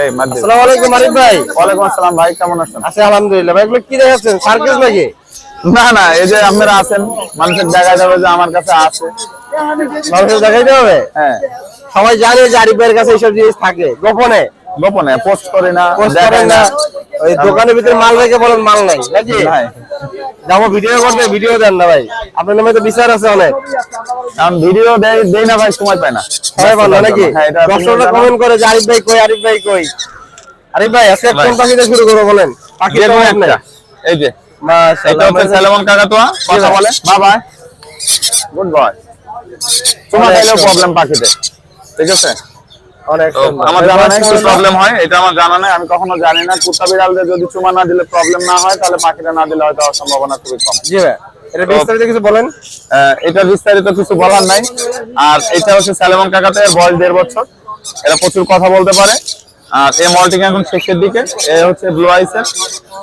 এই আসসালামু আলাইকুম আরিফ ভাই। ওয়ালাইকুম আসসালাম ভাই কেমন আছেন? আছি আলহামদুলিল্লাহ। ভাই এগুলো কি দেখাচ্ছেন? সার্কেস নাকি? না না এই যে আপনারা আছেন মানুষের দেখা যাবে যে আমার কাছে আছে। মানুষের দেখাইতে হবে হ্যাঁ। সবাই জানে যে আরিফ ভাইয়ের কাছে এইসব জিনিস থাকে। গোপনে? গোপনে পোস্ট করে না পোস্ট না। ওই দোকানের ভিতরে মাল রেখে বলেন মাল নাই নাকি? নাই। যাব ভিডিও করতে ভিডিও দেন না ভাই। আপনার নামে তো বিচার আছে অনেক। কারণ ভিডিও দেই দেই না ভাই সময় পায় না। সবাই ভালো নাকি? হ্যাঁ দর্শকরা কমেন্ট করে যে আরিফ ভাই কই আরিফ ভাই কই? আরিফ ভাই আজকে। কোন পাখিতে শুরু করব বলেন? পাখি একটা। এই যে। এটা হচ্ছে স্যালমন কাকাতুয়া কথা ভাই। বলে বাবা। গুড বয় তোমার। প্রবলেম পাখিতে। ঠিক আছে। আমার জানা নাই কি প্রবলেম হয় এটা আমার জানা নাই আমি কখনো জানি না। কুত্তা বিড়ালদের যদি চুমা না দিলে প্রবলেম না হয় তাহলে পাখিটা না দিলে হয়তো সম্ভাবনা খুবই কম। জি ভাই এটা বিস্তারিত কিছু বলেন? এটার বিস্তারিত কিছু বলার নাই। আর এটা হচ্ছে স্যালেমন কাকাতে বয়স দেড় বছর। এরা প্রচুর কথা বলতে পারে। আর এই মলটিং এখন শেষের দিকে। এ হচ্ছে ব্লু আইসের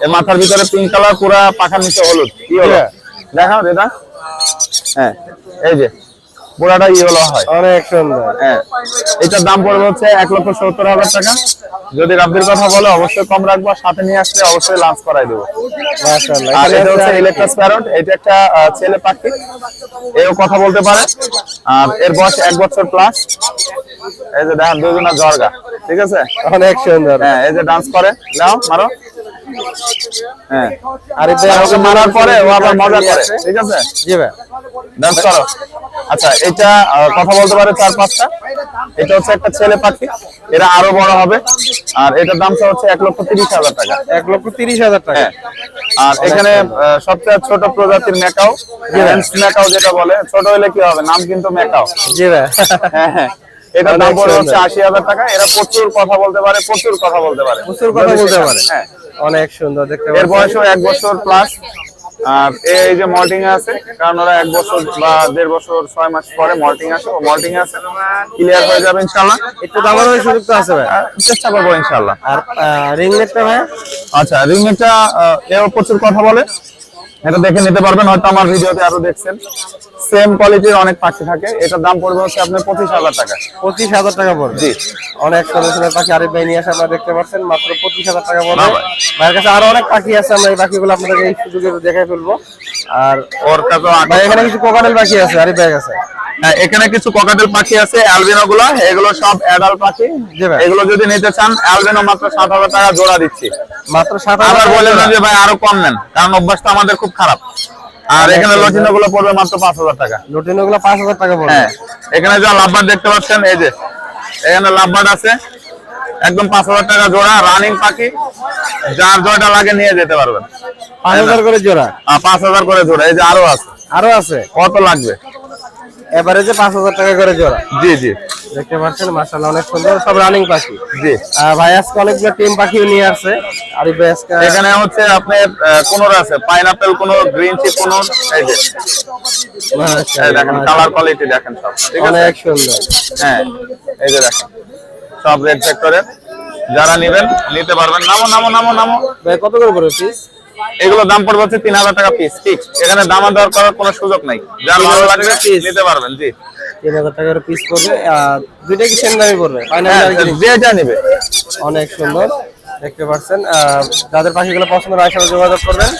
এর। মাথার ভিতরে পিঙ্ক কালার পুরা পাখার নিচে হলুদ কি হলো. দেখাও এটা হ্যাঁ এই যে। পুরাটা ইয়েলো হয়। অনেক সুন্দর হ্যাঁ। এটার দাম পড়বে হচ্ছে এক লক্ষ সত্তর হাজার টাকা। যদি রাব্বির কথা বলে অবশ্যই কম রাখব সাথে নিয়ে আসলে অবশ্যই লাঞ্চ করাই দেবো। আর এটা হচ্ছে ইলেকট্রাস প্যারট এটা একটা ছেলে পাখি। এও কথা বলতে পারে। আর এর বয়স এক বছর প্লাস এই যে দেখেন দুজনা জর্গা ঠিক আছে? অনেক সুন্দর। হ্যাঁ এই যে ডান্স করে। নাও মারো। হ্যাঁ। আর ওকে মারার পরে ও আবার মজা করে। ঠিক আছে? জি ভাই। ডান্স করো। আচ্ছা এটা কথা বলতে পারে চার পাঁচটা। এটা হচ্ছে একটা ছেলে পাখি এরা আরও বড় হবে। আর এটার দামটা হচ্ছে এক লক্ষ তিরিশ হাজার টাকা। এক লক্ষ তিরিশ হাজার টাকা। হ্যাঁ। আর এখানে সবচেয়ে ছোট প্রজাতির মেকাও মেকাও যেটা বলে ছোট হলে কি হবে? নাম কিন্তু মেকাও জি ভাই। হ্যাঁ হ্যাঁ। এটার দাম পড়ে হচ্ছে আশি হাজার টাকা। এরা প্রচুর কথা বলতে পারে প্রচুর কথা বলতে পারে। প্রচুর কথা বলতে পারে। হ্যাঁ। অনেক সুন্দর দেখতে এর বয়সও এক বছর প্লাস আর এই যে মল্টিং আছে কারণ ওরা এক বছর বা দেড় বছর ছয় মাস পরে মল্টিং আসে ও মল্টিং আছে। ক্লিয়ার হয়ে যাবে ইনশাল্লাহ একটু দাবার হয়ে সুযোগ তো আছে ভাই চেষ্টা করব ইনশাল্লাহ আর রিং নেটটা ভাই আচ্ছা রিংনেটটা এও প্রচুর কথা বলে। এটা দেখে নিতে পারবেন হয়তো আমার ভিডিওতে আরও দেখছেন। সেম কোয়ালিটির অনেক পাখি থাকে। এটার দাম পড়বে হচ্ছে আপনার পঁচিশ হাজার টাকা। পঁচিশ হাজার টাকা পড়বে। জি। অনেক সুন্দর পাখি আরিফ ভাই নিয়ে আসে আপনারা দেখতে পাচ্ছেন মাত্র পঁচিশ হাজার টাকা পড়বে। ভাইয়ের কাছে আরও অনেক পাখি আছে আমরা এই পাখিগুলো আপনাদের এই সুযোগে দেখে ফেলব। আর ওর কাছে এখানে কিছু কোকারেল পাখি আছে আরিফ ভাইয়ের কাছে। এখানে কিছু ককাটেল পাখি আছে অ্যালবিনো গুলো এগুলো সব অ্যাডাল্ট পাখি। এগুলো যদি নিতে চান অ্যালবিনো মাত্র সাত হাজার টাকা জোড়া দিচ্ছি। মাত্র সাত হাজার বলেন যে ভাই আরও কম নেন কারণ অভ্যাসটা আমাদের খুব খারাপ। আর এখানে লটিনো গুলো পড়বে মাত্র পাঁচ হাজার টাকা। লুটিনো গুলো পাঁচ হাজার টাকা পড়বে। হ্যাঁ এখানে যা লাভবার দেখতে পাচ্ছেন এই যে এখানে লাভবার আছে। একদম পাঁচ হাজার টাকা জোড়া রানিং পাখি। যার জয়টা লাগে নিয়ে যেতে পারবেন। পাঁচ হাজার করে জোড়া। আর পাঁচ হাজার করে জোড়া এই যে আরও আছে। আরও আছে? কত লাগবে? পাঁচ হাজার টাকা করে জোড়া। জি জি। দেখতে পাচ্ছেন মার্শাল্লাহ অনেক সুন্দর। সব রানিং পাখি। জি। ভাই আজকে অনেকগুলো টিম পাখিও নিয়ে আসছে। আরিফ ভাই আজকে এখানে হচ্ছে আপনার কোনোর আছে পাইনাপেল কোনো গ্রিন চি কোনো এই যে। মাশাআল্লাহ, দেখেন কালার কোয়ালিটি দেখেন সব। ঠিক আছে? অনেক সুন্দর। হ্যাঁ এই যে দেখেন সব রেড সেক্টরের যারা নেবেন নিতে পারবেন। নামো নামো নামো নামো। ভাই কত করে পড়বে পিস এগুলো দাম পড়বে হচ্ছে তিন হাজার টাকা পিস ঠিক? এখানে দামা দর করার কোনো সুযোগ নাই। যার ভালো লাগবে নিতে পারবেন জি। তিন হাজার টাকা পিস পড়বে দুইটা কি সেম দামই পড়বে? ফাইনাল হ্যাঁ, যে যা নেবে। অনেক সুন্দর দেখতে পাচ্ছেন। যাদের পাখিগুলো পছন্দ হয় সাথে যোগাযোগ করবেন।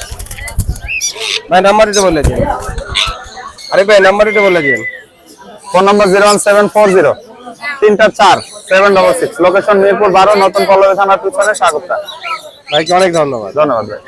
ভাই নাম্বার দিতে বলে দিন। আরে ভাই নাম্বার দিতে বলে দিন। Phone number zero one seven four zero তিনটা চার seven double six. Location Mirpur বারো নতুন পল্লবী থানার পিছনে স্বাগত ভাইকে অনেক ধন্যবাদ। ধন্যবাদ ভাই।